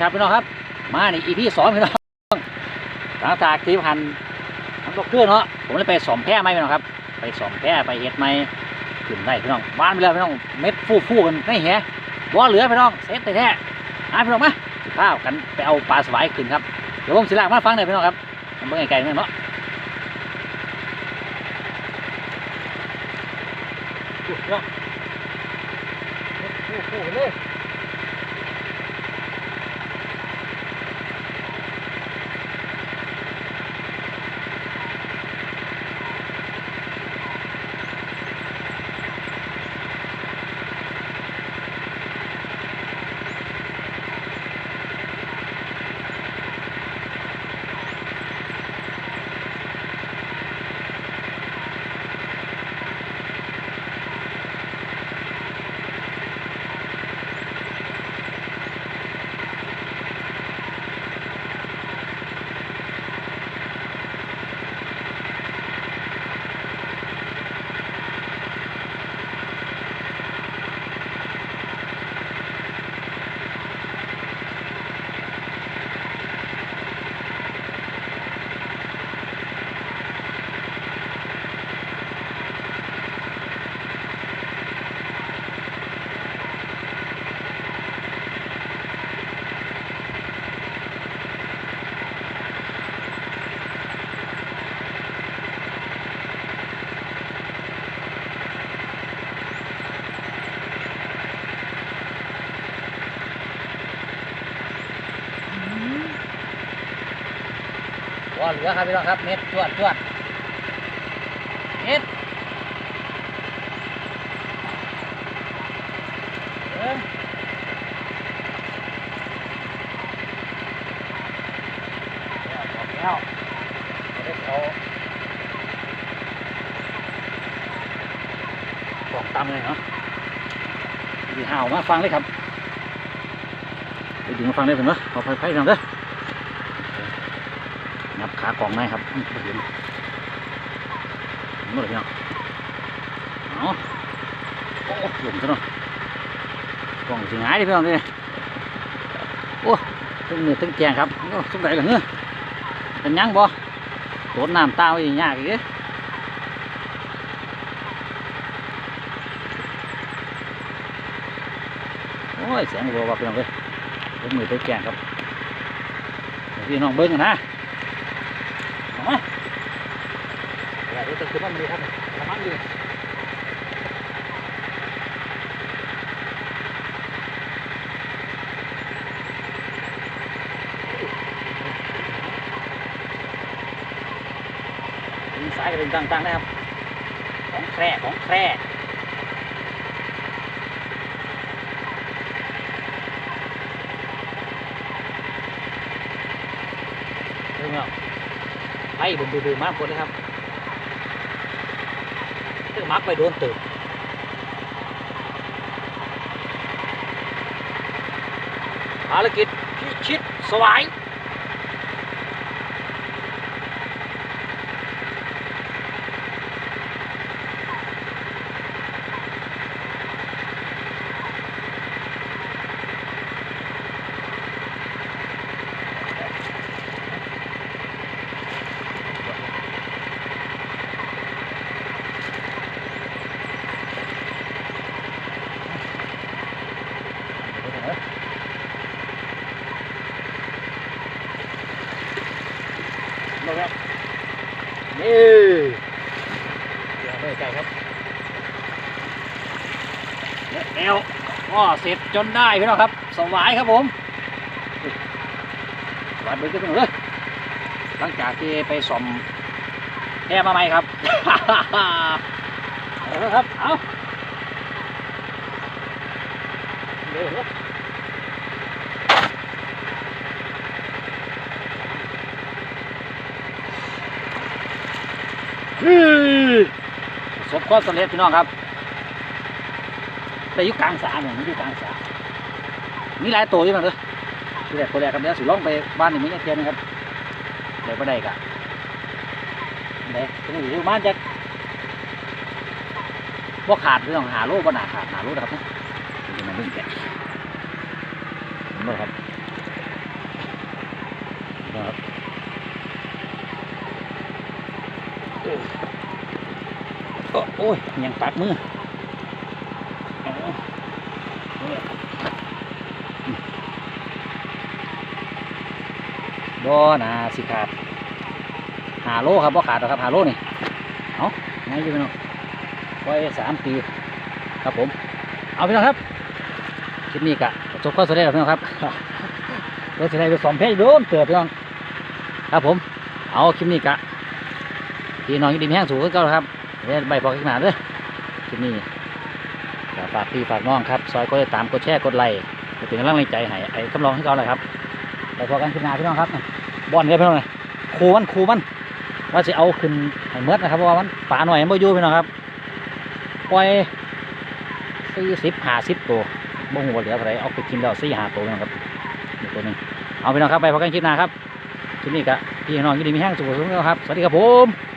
ครับพี่น้องครับ มาในอีพีสองพี่น้องหลังจากที่พันทำตกเครื่องเนาะผมเลยไปสอมแพร่ไหมพี่น้องครับ ไปสอมแพร่ไปเฮ็ดไหมขึ้นได้พี่น้องบ้านไปแล้วพี่น้องเม็ดฟู่ฟูๆกันไม่แหบ่เหลือพี่น้องเซ็ตแต่แท้หาพี่น้องมาข้าวกันไปเอาปลาสวายขึ้นครับเดี๋ยวผมสิลากมาฟังหน่อยพี่น้องครับมันเบิ่งไกลๆเนาะอุ๊ยพี่น้องเม็ดฟูๆเลย ว่าเหลือครับพี่น้องครับเม็ดจวดจวดเม็ดเอิ่มแล้วเอาได้เอาของตำเลยเนาะดีห่าวมาฟังเลยครับไปดึงมาฟังได้ผมเนาะขอไฟไฟทำเด้อ นับขากล่องได้ครับอืมบ่เห็นเห็นหมดเลยพี่น้องเอาโอ้หลุมซะเนาะกล่องสิงหายดิพี่น้องนี่โอ้ตึงเนื้อตึงแกงครับโอ้สุกไหนเหรอเนื้อเป็นยังบ่โดนน้ำตาอีกยากอีกโอ้ยเสียงบัวว่าพี่น้องเลยตึงมือตึงแกงครับพี่น้องเบิ้งนะ เอามาเดี๋ยว จะขึ้นมามันดีครับละมันดีดึงสายก็ดึงต่างๆนะครับ ของแคร่ของแคร่เรื่องเนาะไอ้ผมดูๆมากคนเลยครับ มักไปโดนตึกภารกิจพิชิตสวาย มาครับนี่เดี๋ยวไม่ไกลครับและแล้วก็เสร็จจนได้พี่น้องครับสวายครับผมสวายเบิ้งกันเลยหลังจากที่ไปส่อมแค่มาใหม่ครับเอาละครับเอาเดี๋ยว ประ สบความสำเร็จพี่น้องครับแต่ยู่กลางสาเนี่ยมันอยู่กลางสามีหลายตัวอยู่มั้งเด้อที่แรกตัวแรกครับเดี๋ยวสิล่องไปบ้านนี่มีเทียนนะครับเดี๋ยวไปได้กะเดี๋ยวจะอยู่บ้านจะว่าขาดพี่องหาโลบ่หนาขาดหาโลนะครับนะนี่มันเรื่องแกะเห็นไหมครับ ครับ โอ้ยยังปักมือเอาบ่นาสิขาดหาโลครับบ่ขาดหรอกครับหาโลนี่เอาไงอยู่พี่น้องไว้สามปีครับผม เอาพี่น้องครับคลิปนี้กะจบก็สำเร็จแล้วพี่น้องครับราจะได้ไปสอมเพชรโดนเติบพี่น้องครับผม เอาคลิปนี้กะพี่น้องยินดีแห้งสูงก็เก่าแล้วครับ เดี๋ยใบพอขึ้นาเด้อคลิปนี้ฝากพี่ฝากน้องครับ ซอยก็ได้ตามกดแชร์กดไลค์ก็เป็นกำลังใจให้ไอ้คำลองให้เขาเลยครับไปพอกันขึ้นมาพี่น้องครับบอลเลยพี่น้องเลยครูมันครูมันว่าจะเอาขึ้นให้เมดนะครับเพราะว่ามันป่าหน่อยมันบ่ยู่พี่น้องครับปล่อยสี่สิบห้าสิบตัวบ่หัวเหลืออะไรเอาไปกินแล้วสี่ห้าตัวพี่น้องครับตัวหนึงเอาพี่น้องครับไปพอกันคลิปหน้าครับคลิปนี้ก็พี่น้องยินดีมีแห้งสุขสุขครับสวัสดีครับผม